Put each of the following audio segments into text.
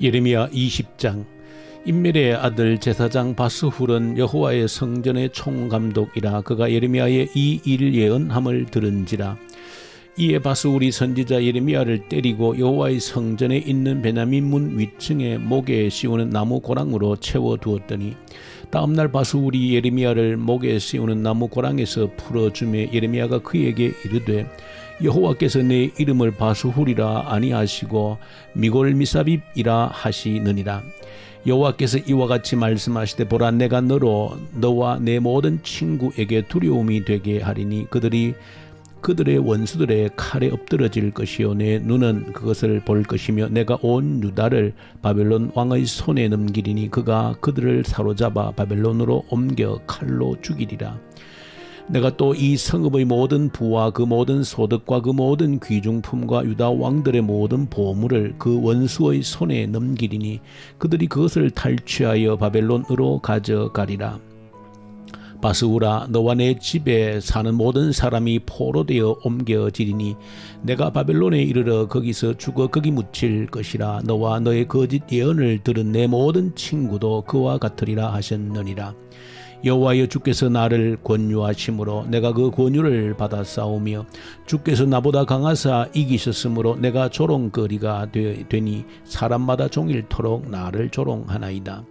예레미야 20장. 인멜의 아들 제사장 바스훌은 여호와의 성전의 총감독이라 그가 예레미야의 이 일 예언함을 들은지라 이에 바스훌이 선지자 예레미야를 때리고 여호와의 성전에 있는 베냐민 문 위층에 목에 씌우는 나무 고랑으로 채워 두었더니 다음날 바스훌이 예레미야를 목에 씌우는 나무 고랑에서 풀어주매 예레미야가 그에게 이르되 여호와께서 내 이름을 바스훌이라 아니하시고 미골 미사빕이라 하시느니라. 여호와께서 이와 같이 말씀하시되 보라 내가 너로 너와 내 모든 친구에게 두려움이 되게 하리니 그들이 그들의 원수들의 칼에 엎드러질 것이요 내 눈은 그것을 볼 것이며 내가 온 유다를 바벨론 왕의 손에 넘기리니 그가 그들을 사로잡아 바벨론으로 옮겨 칼로 죽이리라 내가 또 이 성읍의 모든 부와 그 모든 소득과 그 모든 귀중품과 유다 왕들의 모든 보물을 그 원수의 손에 넘기리니 그들이 그것을 탈취하여 바벨론으로 가져가리라. 바스우라 너와 내 집에 사는 모든 사람이 포로되어 옮겨지리니 내가 바벨론에 이르러 거기서 죽어 거기 묻힐 것이라. 너와 너의 거짓 예언을 들은 내 모든 친구도 그와 같으리라 하셨느니라 여호와여 주께서 나를 권유하심으로 내가 그 권유를 받아 싸우며 주께서 나보다 강하사 이기셨으므로 내가 조롱거리가 되니 사람마다 종일토록 나를 조롱하나이다.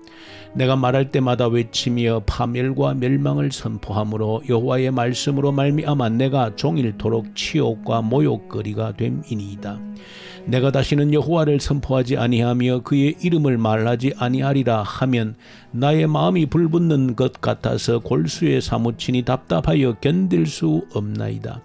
내가 말할 때마다 외치며 파멸과 멸망을 선포함으로 여호와의 말씀으로 말미암아 내가 종일토록 치욕과 모욕거리가 됨이니이다. 내가 다시는 여호와를 선포하지 아니하며 그의 이름을 말하지 아니하리라 하면 나의 마음이 불붙는 것 같아서 골수에 사무치니 답답하여 견딜 수 없나이다.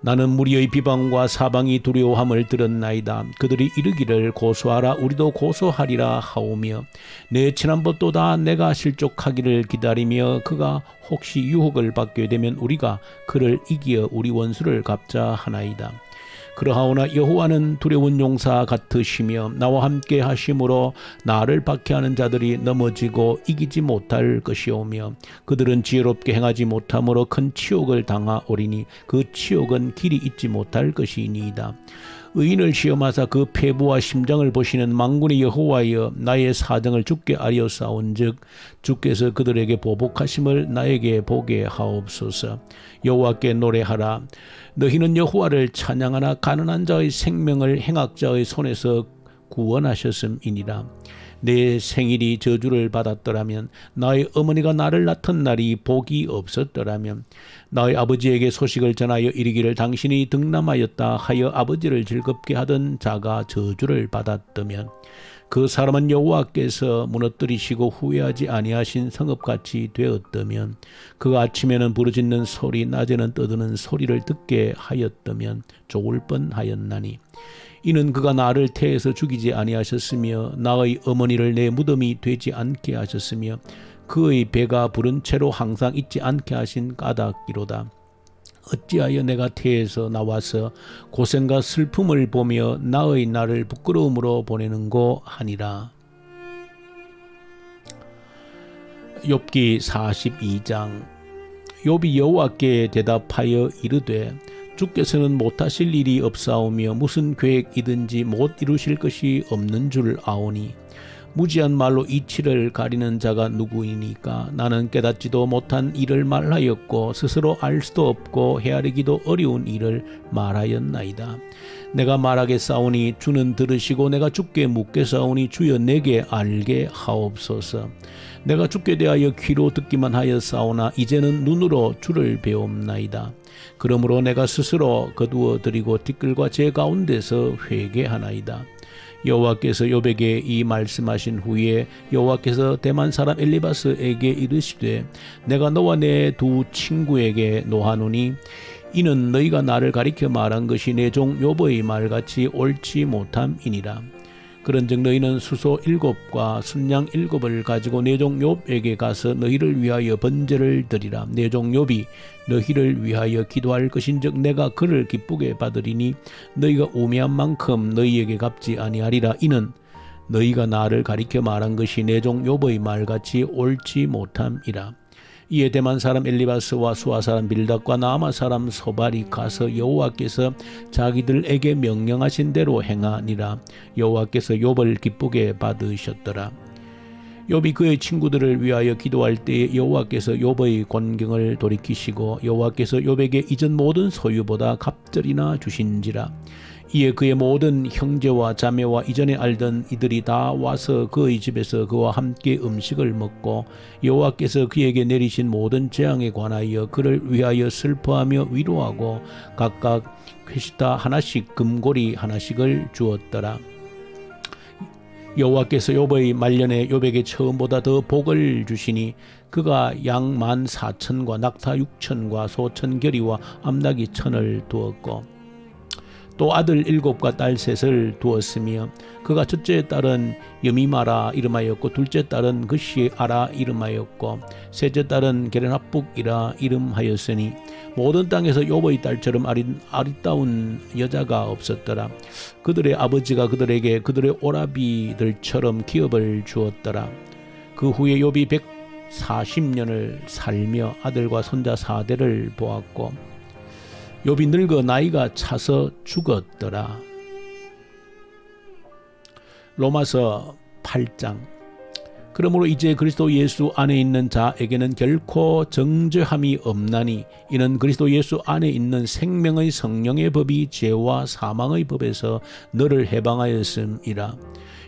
나는 무리의 비방과 사방이 두려워함을 들었나이다. 그들이 이르기를 고소하라 우리도 고소하리라 하오며 내 지난번보다 내가 실족하기를 기다리며 그가 혹시 유혹을 받게 되면 우리가 그를 이기어 우리 원수를 갚자 하나이다. 그러하오나 여호와는 두려운 용사 같으시며 나와 함께 하심으로 나를 박해하는 자들이 넘어지고 이기지 못할 것이오며 그들은 지혜롭게 행하지 못함으로 큰 치욕을 당하오리니 그 치욕은 길이 잊지 못할 것이니이다. 의인을 시험하사 그 폐부와 심장을 보시는 망군의 여호와여 나의 사정을 주께 아리어싸운즉 주께서 그들에게 보복하심을 나에게 보게 하옵소서. 여호와께 노래하라. 너희는 여호와를 찬양하나 가난한 자의 생명을 행악자의 손에서 구원하셨음이니라 내 생일이 저주를 받았더라면 나의 어머니가 나를 낳던 날이 복이 없었더라면 나의 아버지에게 소식을 전하여 이르기를 당신이 등남하였다 하여 아버지를 즐겁게 하던 자가 저주를 받았더면 그 사람은 여호와께서 무너뜨리시고 후회하지 아니하신 성읍같이 되었다면 그 아침에는 부르짖는 소리 낮에는 떠드는 소리를 듣게 하였다면 좋을 뻔하였나니 이는 그가 나를 태에서 죽이지 아니하셨으며 나의 어머니를 내 무덤이 되지 않게 하셨으며 그의 배가 부른 채로 항상 있지 않게 하신 까닭이로다. 어찌하여 내가 태에서 나와서 고생과 슬픔을 보며 나의 나를 부끄러움으로 보내는고 하니라. 욥기 42장 욥이 여호와께 대답하여 이르되 주께서는 못하실 일이 없사오며 무슨 계획이든지 못 이루실 것이 없는 줄 아오니 무지한 말로 이치를 가리는 자가 누구이니까 나는 깨닫지도 못한 일을 말하였고 스스로 알 수도 없고 헤아리기도 어려운 일을 말하였나이다. 내가 말하게 싸우니 주는 들으시고 내가 주께 묻게 싸우니 주여 내게 알게 하옵소서. 내가 주께 대하여 귀로 듣기만 싸우나 이제는 눈으로 주를 배움나이다. 그러므로 내가 스스로 거두어 드리고 티끌과 제 가운데서 회개하나이다. 여호와께서 요백에 이 말씀하신 후에 여호와께서 대만 사람 엘리바스에게 이르시되 내가 너와 내 두 친구에게 노하노니 이는 너희가 나를 가리켜 말한 것이 내 종 요보의 말같이 옳지 못함이니라. 그런즉 너희는 수소 일곱과 순양 일곱을 가지고 내종 욥에게 가서 너희를 위하여 번제를 드리라 내종 욥이 너희를 위하여 기도할 것인즉 내가 그를 기쁘게 받으리니 너희가 우매한 만큼 너희에게 갚지 아니하리라 이는 너희가 나를 가리켜 말한 것이 내종 욥의 말같이 옳지 못함이라. 이에 대만 사람 엘리바스와 수아 사람 빌닷과 나마 사람 소발이 가서 여호와께서 자기들에게 명령하신 대로 행하니라. 여호와께서 욥을 기쁘게 받으셨더라. 욥이 그의 친구들을 위하여 기도할 때에 여호와께서 욥의 곤경을 돌이키시고 여호와께서 욥에게 이전 모든 소유보다 갑절이나 주신지라. 이에 그의 모든 형제와 자매와 이전에 알던 이들이 다 와서 그의 집에서 그와 함께 음식을 먹고 여호와께서 그에게 내리신 모든 재앙에 관하여 그를 위하여 슬퍼하며 위로하고 각각 회시타 하나씩 금고리 하나씩을 주었더라. 여호와께서 욥의 말년에 욥에게 처음보다 더 복을 주시니 그가 양 만 사천과 낙타 육천과 소천 결이와 암낙이 천을 두었고 또 아들 일곱과 딸 셋을 두었으며 그가 첫째 딸은 여미마라 이름하였고 둘째 딸은 그시아라 이름하였고 셋째 딸은 게레나북이라 이름하였으니 모든 땅에서 욥의 딸처럼 아린, 아리따운 여자가 없었더라. 그들의 아버지가 그들에게 그들의 오라비들처럼 기업을 주었더라. 그 후에 욥이 140년을 살며 아들과 손자 사대를 보았고 욥이 늙어 나이가 차서 죽었더라. 로마서 8장 그러므로 이제 그리스도 예수 안에 있는 자에게는 결코 정죄함이 없나니 이는 그리스도 예수 안에 있는 생명의 성령의 법이 죄와 사망의 법에서 너를 해방하였음이라.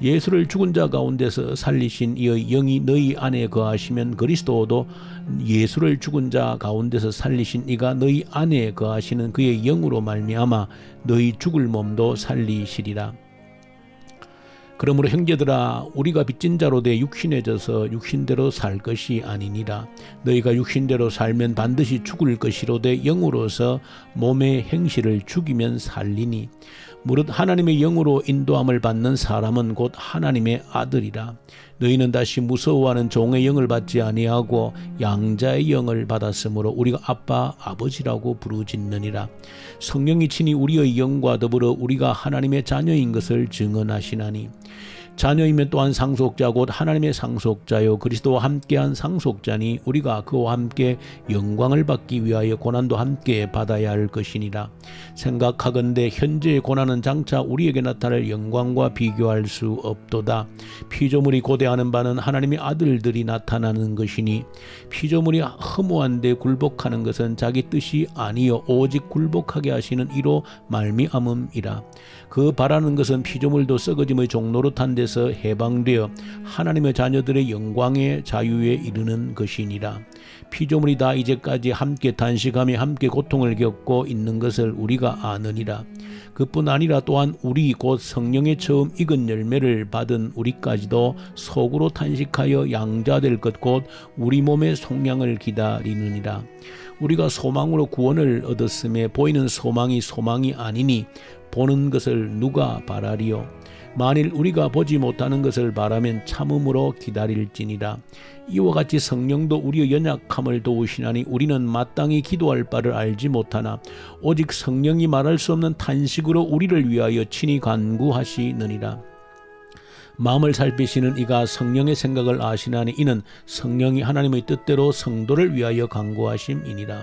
예수를 죽은 자 가운데서 살리신 이의 영이 너희 안에 거하시면 그리스도도 예수를 죽은 자 가운데서 살리신 이가 너희 안에 거하시는 그의 영으로 말미암아 너희 죽을 몸도 살리시리라. 그러므로 형제들아 우리가 빚진 자로 돼 육신에 져서 육신대로 살 것이 아니니라 너희가 육신대로 살면 반드시 죽을 것이로되 영으로서 몸의 행실을 죽이면 살리니 무릇 하나님의 영으로 인도함을 받는 사람은 곧 하나님의 아들이라. 너희는 다시 무서워하는 종의 영을 받지 아니하고 양자의 영을 받았으므로 우리가 아빠 아버지라고 부르짖느니라. 성령이 친히 우리의 영과 더불어 우리가 하나님의 자녀인 것을 증언하시나니 자녀이면 또한 상속자 곧 하나님의 상속자요 그리스도와 함께한 상속자니 우리가 그와 함께 영광을 받기 위하여 고난도 함께 받아야 할 것이니라. 생각하건대 현재의 고난은 장차 우리에게 나타날 영광과 비교할 수 없도다. 피조물이 고대하는 바는 하나님의 아들들이 나타나는 것이니 피조물이 허무한데 굴복하는 것은 자기 뜻이 아니요 오직 굴복하게 하시는 이로 말미암음이라. 그 바라는 것은 피조물도 썩어짐의 종로로 탄데 서 해방되어 하나님의 자녀들의 영광의 자유에 이르는 것이니라. 피조물이 다 이제까지 함께 단식하며 함께 고통을 겪고 있는 것을 우리가 아느니라. 그뿐 아니라 또한 우리 곧 성령의 처음 익은 열매를 받은 우리까지도 속으로 탄식하여 양자될 것 곧 우리 몸의 속량을 기다리느니라. 우리가 소망으로 구원을 얻었음에 보이는 소망이 소망이 아니니 보는 것을 누가 바라리요? 만일 우리가 보지 못하는 것을 바라면 참음으로 기다릴지니라. 이와 같이 성령도 우리의 연약함을 도우시나니 우리는 마땅히 기도할 바를 알지 못하나 오직 성령이 말할 수 없는 탄식으로 우리를 위하여 친히 간구하시느니라. 마음을 살피시는 이가 성령의 생각을 아시나니 이는 성령이 하나님의 뜻대로 성도를 위하여 간구하심이니라.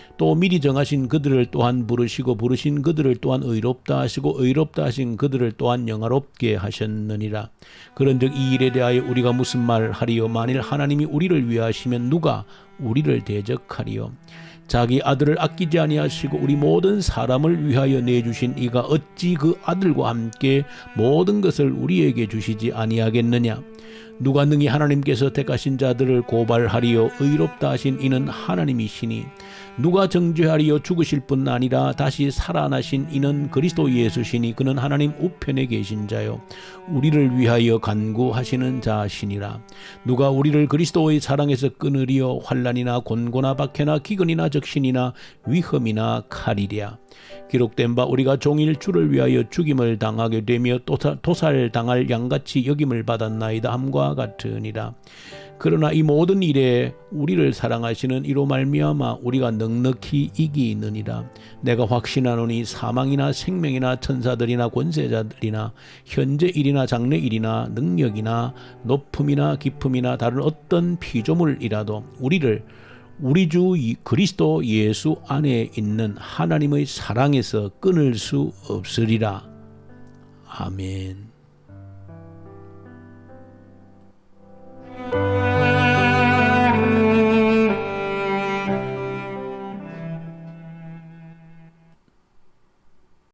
또 미리 정하신 그들을 또한 부르시고 부르신 그들을 또한 의롭다 하시고 의롭다 하신 그들을 또한 영화롭게 하셨느니라. 그런즉 이 일에 대하여 우리가 무슨 말 하리요? 만일 하나님이 우리를 위하시면 누가 우리를 대적하리요? 자기 아들을 아끼지 아니하시고 우리 모든 사람을 위하여 내주신 이가 어찌 그 아들과 함께 모든 것을 우리에게 주시지 아니하겠느냐? 누가 능히 하나님께서 택하신 자들을 고발하리요? 의롭다 하신 이는 하나님이시니 누가 정죄하리요? 죽으실 뿐 아니라 다시 살아나신 이는 그리스도 예수시니 그는 하나님 우편에 계신 자요. 우리를 위하여 간구하시는 자시니라. 누가 우리를 그리스도의 사랑에서 끊으리요? 환란이나 곤고나 박해나 기근이나 적신이나 위험이나 칼이랴. 기록된 바 우리가 종일 주를 위하여 죽임을 당하게 되며 도살 당할 양같이 여김을 받았나이다 함과 같으니라 그러나 이 모든 일에 우리를 사랑하시는 이로 말미암아 우리가 넉넉히 이기느니라 내가 확신하노니 사망이나 생명이나 천사들이나 권세자들이나 현재 일이나 장래 일이나 능력이나 높음이나 깊음이나 다른 어떤 피조물이라도 우리를 우리 주 그리스도 예수 안에 있는 하나님의 사랑에서 끊을 수 없으리라. 아멘.